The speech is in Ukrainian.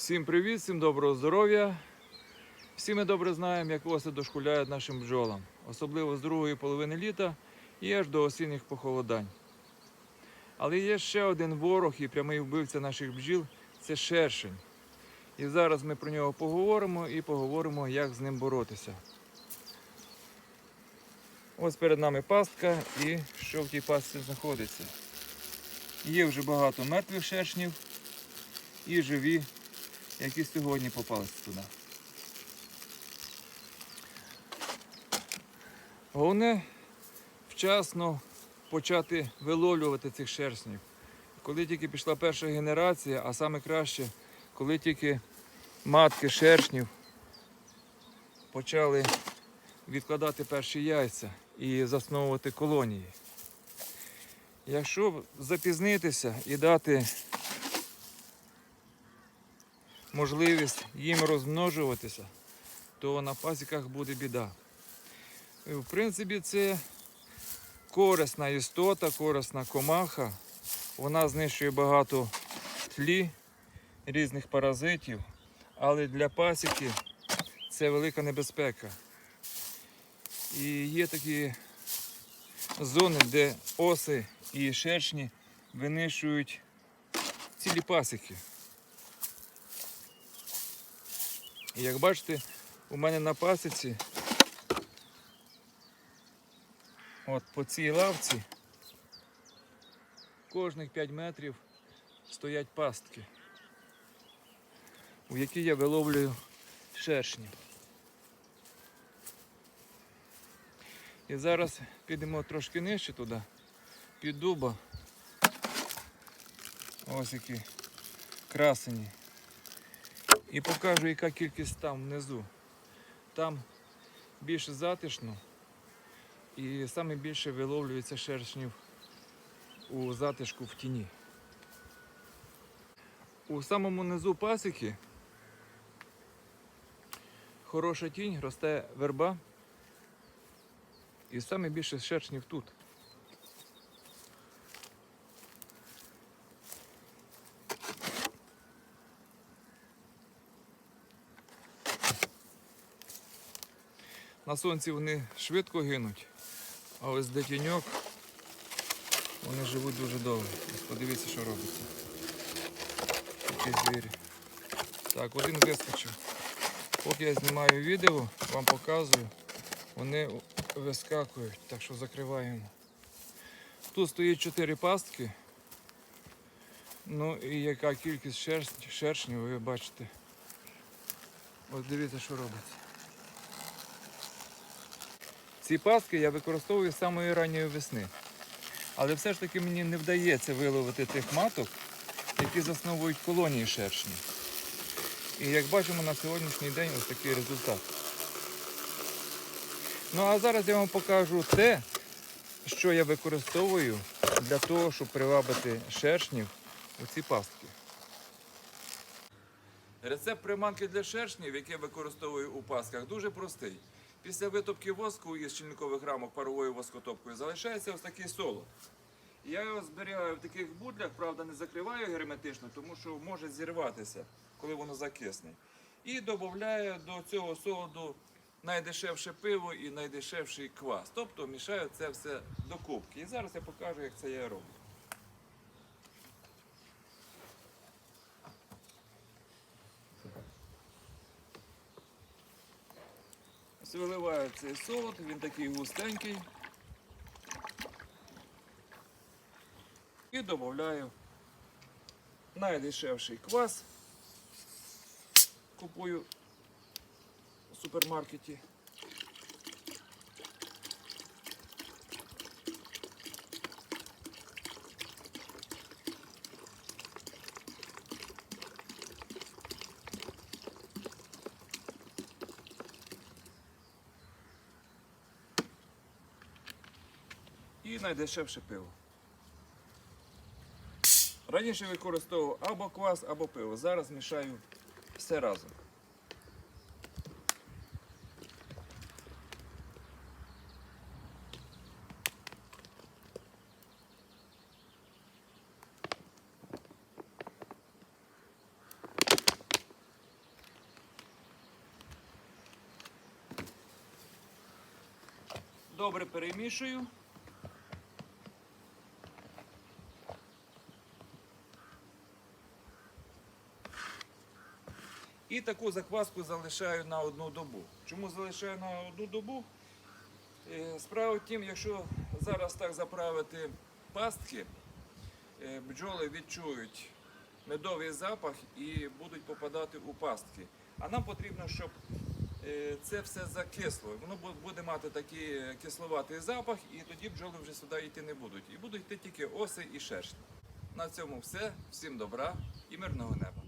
Всім привіт, всім доброго здоров'я. Всі ми добре знаємо, як оси дошкуляють нашим бджолам, особливо з другої половини літа і аж до осінніх похолодань. Але є ще один ворог і прямий вбивця наших бджіл це шершень. І зараз ми про нього поговоримо і поговоримо, як з ним боротися. Ось перед нами пастка і що в тій пастці знаходиться. Є вже багато мертвих шершнів і живі, які сьогодні попалися туди. Головне вчасно почати виловлювати цих шершнів. Коли тільки пішла перша генерація, а саме краще, коли тільки матки шершнів почали відкладати перші яйця і засновувати колонії. Якщо запізнитися і дати можливість їм розмножуватися, то на пасіках буде біда. В принципі, це корисна істота, корисна комаха. Вона знищує багато тлі, різних паразитів, але для пасіки це велика небезпека. І є такі зони, де оси і шершні винищують цілі пасіки. І як бачите, у мене на пасіці, от по цій лавці, кожних 5 метрів стоять пастки, у які я виловлюю шершні. І зараз підемо трошки нижче туди, під дуба. Ось які красені. І покажу, яка кількість там внизу. Там більше затишно і саме більше виловлюється шершнів у затишку в тіні. У самому низу пасіки хороша тінь, росте верба. І саме більше шершнів тут. На сонці вони швидко гинуть, а ось де тіньок вони живуть дуже довго. Ось подивіться, що робиться. Такі звірі. Так, один вискочив. Поки я знімаю відео, вам показую, вони вискакують, так що закриваємо. Тут стоїть 4 пастки. Ну і яка кількість шершнів, ви бачите. Ось дивіться, що робиться. Ці пастки я використовую з самої ранньої весни. Але все ж таки мені не вдається виловити тих маток, які засновують колонії шершні. І як бачимо на сьогоднішній день ось такий результат. Ну а зараз я вам покажу те, що я використовую для того, щоб привабити шершнів у ці пастки. Рецепт приманки для шершнів, який я використовую у пасках, дуже простий. Після витопки воску із щільникових рамок паровою воскотопкою залишається ось такий солод. Я його зберігаю в таких будлях, правда, не закриваю герметично, тому що може зірватися, коли воно закисне. І додаю до цього солоду найдешевше пиво і найдешевший квас. Тобто мішаю це все до кубки. І зараз я покажу, як це я роблю. Ось Виливаю цей солод, він такий густенький. І додаю найдешевший квас. Купую в супермаркеті. найдешевше пиво. Раніше використовував або квас, або пиво. Зараз мішаю все разом. Добре перемішую. І таку закваску залишаю на одну добу. Чому залишаю на одну добу? Е, Справа в тім, якщо зараз так заправити пастки, е, бджоли відчують медовий запах і будуть попадати у пастки. А нам потрібно, щоб е, це все закисло. Воно буде мати такий кисловатий запах, і тоді бджоли вже сюди йти не будуть. І будуть йти тільки оси і шершні. На цьому все. Всім добра і мирного неба.